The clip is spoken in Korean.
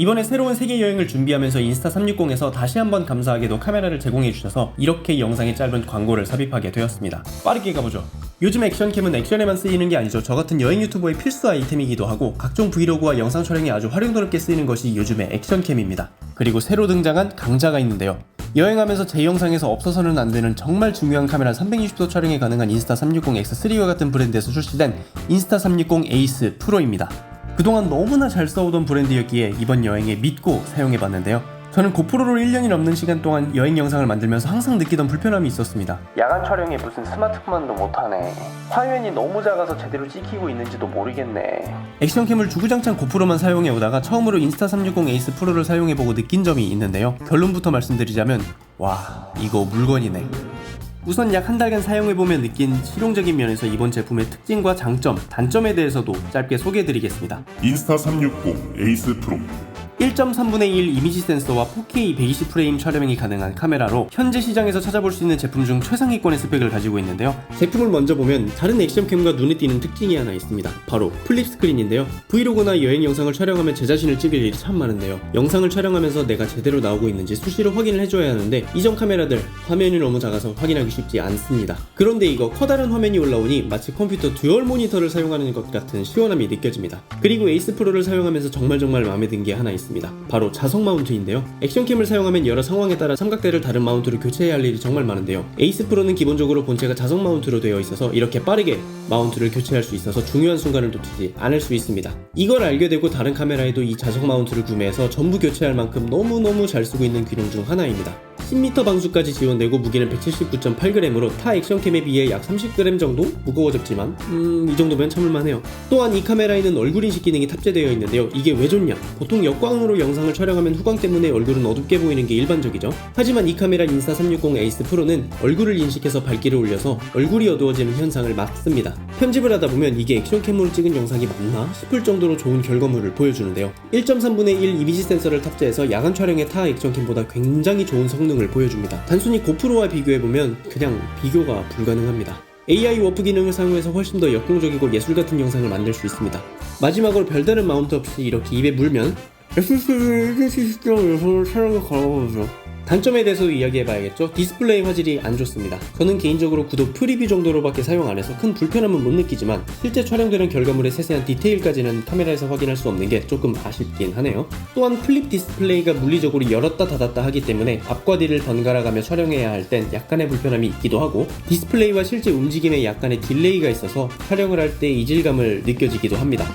이번에 새로운 세계 여행을 준비하면서 인스타 360에서 다시 한번 감사하게도 카메라를 제공해 주셔서 이렇게 영상이 짧은 광고를 삽입하게 되었습니다. 빠르게 가보죠. 요즘 액션캠은 액션에만 쓰이는 게 아니죠. 저 같은 여행 유튜버의 필수 아이템이기도 하고 각종 브이로그와 영상 촬영에 아주 활용도롭게 쓰이는 것이 요즘의 액션캠입니다. 그리고 새로 등장한 강자가 있는데요. 여행하면서 제 영상에서 없어서는 안 되는 정말 중요한 카메라 360도 촬영이 가능한 인스타 360 X3와 같은 브랜드에서 출시된 인스타 360 에이스 프로입니다. 그동안 너무나 잘 써오던 브랜드였기에 이번 여행에 믿고 사용해봤는데요. 저는 고프로로 1년이 넘는 시간 동안 여행 영상을 만들면서 항상 느끼던 불편함이 있었습니다. 야간 촬영에 무슨 스마트폰만도 못하네. 화면이 너무 작아서 제대로 찍히고 있는지도 모르겠네. 액션캠을 주구장창 고프로만 사용해 오다가 처음으로 인스타 360 에이스 프로를 사용해보고 느낀 점이 있는데요. 결론부터 말씀드리자면 와 이거 물건이네. 우선 약 한 달간 사용해보면 느낀 실용적인 면에서 이번 제품의 특징과 장점, 단점에 대해서도 짧게 소개해드리겠습니다. 인스타 360 에이스 프로 1.3분의 1 이미지 센서와 4K 120프레임 촬영이 가능한 카메라로 현재 시장에서 찾아볼 수 있는 제품 중 최상위권의 스펙을 가지고 있는데요. 제품을 먼저 보면 다른 액션캠과 눈에 띄는 특징이 하나 있습니다. 바로 플립 스크린인데요. 브이로그나 여행 영상을 촬영하면 제 자신을 찍을 일이 참 많은데요. 영상을 촬영하면서 내가 제대로 나오고 있는지 수시로 확인을 해줘야 하는데 이전 카메라들 화면이 너무 작아서 확인하기 쉽지 않습니다. 그런데 이거 커다란 화면이 올라오니 마치 컴퓨터 듀얼 모니터를 사용하는 것 같은 시원함이 느껴집니다. 그리고 에이스 프로를 사용하면서 정말 정말 마음에 든 게 하나 있습니다. 바로 자석 마운트인데요. 액션캠을 사용하면 여러 상황에 따라 삼각대를 다른 마운트로 교체해야 할 일이 정말 많은데요. 에이스 프로는 기본적으로 본체가 자석 마운트로 되어 있어서 이렇게 빠르게 마운트를 교체할 수 있어서 중요한 순간을 놓치지 않을 수 있습니다. 이걸 알게 되고 다른 카메라에도 이 자석 마운트를 구매해서 전부 교체할 만큼 너무너무 잘 쓰고 있는 기능 중 하나입니다. 10m 방수까지 지원되고 무게는 179.8g으로 타 액션캠에 비해 약 30g 정도 무거워졌지만 음, 이 정도면 참을만해요. 또한 이 카메라에는 얼굴 인식 기능이 탑재되어 있는데요. 이게 왜 좋냐? 보통 역광으로 영상을 촬영하면 후광 때문에 얼굴은 어둡게 보이는 게 일반적이죠. 하지만 이 카메라 인스타 360 에이스 프로는 얼굴을 인식해서 밝기를 올려서 얼굴이 어두워지는 현상을 막습니다. 편집을 하다 보면 이게 액션캠으로 찍은 영상이 맞나 싶을 정도로 좋은 결과물을 보여주는데요. 1.3분의 1 이미지 센서를 탑재해서 야간 촬영의 타 액션캠보다 굉장히 좋은 성능을 보여줍니다. 단순히 고프로와 비교해보면 그냥 비교가 불가능합니다. AI 워프 기능을 사용해서 훨씬 더 역동적이고 예술 같은 영상을 만들 수 있습니다. 마지막으로 별다른 마운트 없이 이렇게 입에 물면 촬영을 걸어보죠. 단점에 대해서도 이야기해 봐야겠죠. 디스플레이 화질이 안 좋습니다. 저는 개인적으로 구독 프리뷰 정도로밖에 사용 안 해서 큰 불편함은 못 느끼지만 실제 촬영되는 결과물의 세세한 디테일까지는 카메라에서 확인할 수 없는 게 조금 아쉽긴 하네요. 또한 플립 디스플레이가 물리적으로 열었다 닫았다 하기 때문에 앞과 뒤를 번갈아가며 촬영해야 할 땐 약간의 불편함이 있기도 하고 디스플레이와 실제 움직임에 약간의 딜레이가 있어서 촬영을 할 때 이질감을 느껴지기도 합니다.